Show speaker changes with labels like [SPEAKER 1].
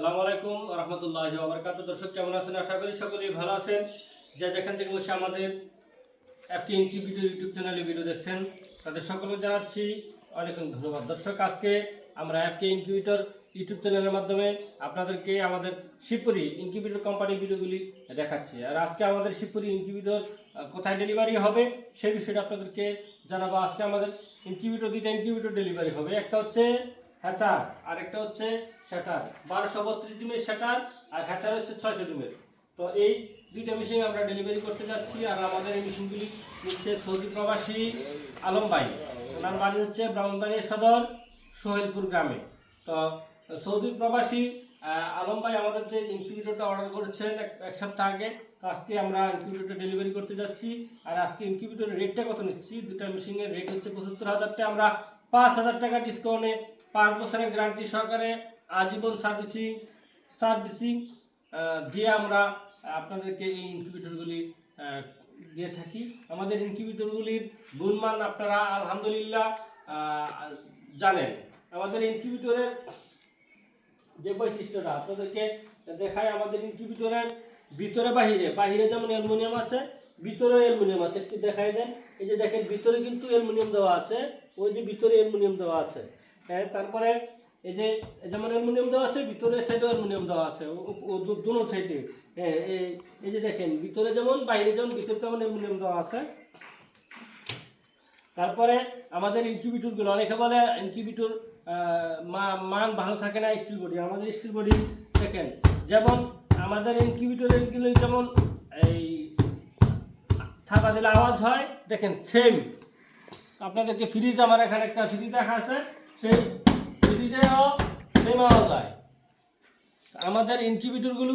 [SPEAKER 1] আসসালামু আলাইকুম রহমতুল্লাহ আবরকাত দর্শক, কেমন আছেন? আশা করি সকলেই ভালো আছেন। যে যেখান থেকে বসে আমাদের অ্যাপটি ইনকিউবিটর ইউটিউব চ্যানেলে ভিডিও দেখছেন, তাদের সকলকে জানাচ্ছি অনেক ধন্যবাদ। দর্শক, আজকে আমরা অ্যাপকে ইনকিউবিটর ইউটিউব চ্যানেলের মাধ্যমে আপনাদেরকে আমাদের শিবপুরি ইনকিউবিটর কোম্পানির ভিডিওগুলি দেখাচ্ছি। আর আজকে আমাদের শিবপুরি ইনকিউবিটর কোথায় ডেলিভারি হবে সেই বিষয়টা আপনাদেরকে জানাব। আজকে আমাদের ইনকিউবিটর দুইটা ইনকিউবিটর ডেলিভারি হবে। একটা হচ্ছে হ্যাচার আর একটা হচ্ছে শ্যাটার। বারোশো বত্রিশ ডিমের শ্যাটার আর হ্যাচার হচ্ছে ছয়শো ডিমের। তো এই দুইটা মেশিন আমরা ডেলিভারি করতে যাচ্ছি আর আমাদের এই মেশিনগুলি নিচ্ছে সৌদি প্রবাসী আলম ভাই। ওনার বাড়ি হচ্ছে ব্রাহ্মণবাড়িয়া সদর, সোহেলপুর গ্রামে। তো সৌদি প্রবাসী আলম ভাই আমাদের যে ইনকিউবেটরটা অর্ডার করেছেন এক সপ্তাহ আগে, তো আজকে আমরা ইনকিউবেটর ডেলিভারি করতে যাচ্ছি। আর আজকে ইনকিউবেটরের রেটটা কত নিচ্ছি? দুটা মেশিনের রেট হচ্ছে পঁচাত্তর হাজারটা আমরা পাঁচ হাজার টাকা ডিসকাউন্টে পাঁচ বছরের গ্যারান্টি সহকারে আজীবন সার্ভিসিং সার্ভিসিং দিয়ে আমরা আপনাদেরকে এই ইনকিউবেটরগুলি দিয়ে থাকি। আমাদের ইনকিউবেটরগুলির গুণমান আপনারা আলহামদুলিল্লাহ জানেন। আমাদের ইনকিউবেটরের যে বৈশিষ্ট্যটা আপনাদেরকে দেখায় আমাদের ইনকিউবেটরের ভিতরে, বাহিরে বাহিরে যেমন অ্যালুমিনিয়াম আছে, ভিতরে অ্যালুমিনিয়াম আছে। একটু দেখাই দেন। এই যে দেখেন, ভিতরে কিন্তু অ্যালুমিনিয়াম দেওয়া আছে, ওই যে ভিতরে অ্যালুমিনিয়াম দেওয়া আছে। তারপরে এই যে যেমন অ্যালুমিনিয়াম দেওয়া আছে, ভিতরে সাইডে অ্যালুমিনিয়াম দেওয়া আছে দুনো সাইডে হ্যাঁ এই এই যে দেখেন, ভিতরে যেমন, বাইরে যেমন, ভিতরে তেমন অ্যালুমিনিয়াম দেওয়া আছে। তারপরে আমাদের ইনকিউবিটরগুলো অনেকে বলে ইনকিউবিটর মান ভালো থাকে না স্টিল বডি আমাদের স্টিল বডি দেখেন, যেমন আমাদের ইনকিউবিটরগুলো যেমন এই থাকা দিলে আওয়াজ হয়, দেখেন সেম আপনাদেরকে ফ্রিজ আমার এখানে একটা ফ্রিজ দেখা আছে। সেই ফ্রিজেও সেই আওয়াজ হয় আমাদের ইনকিউবিটরগুলো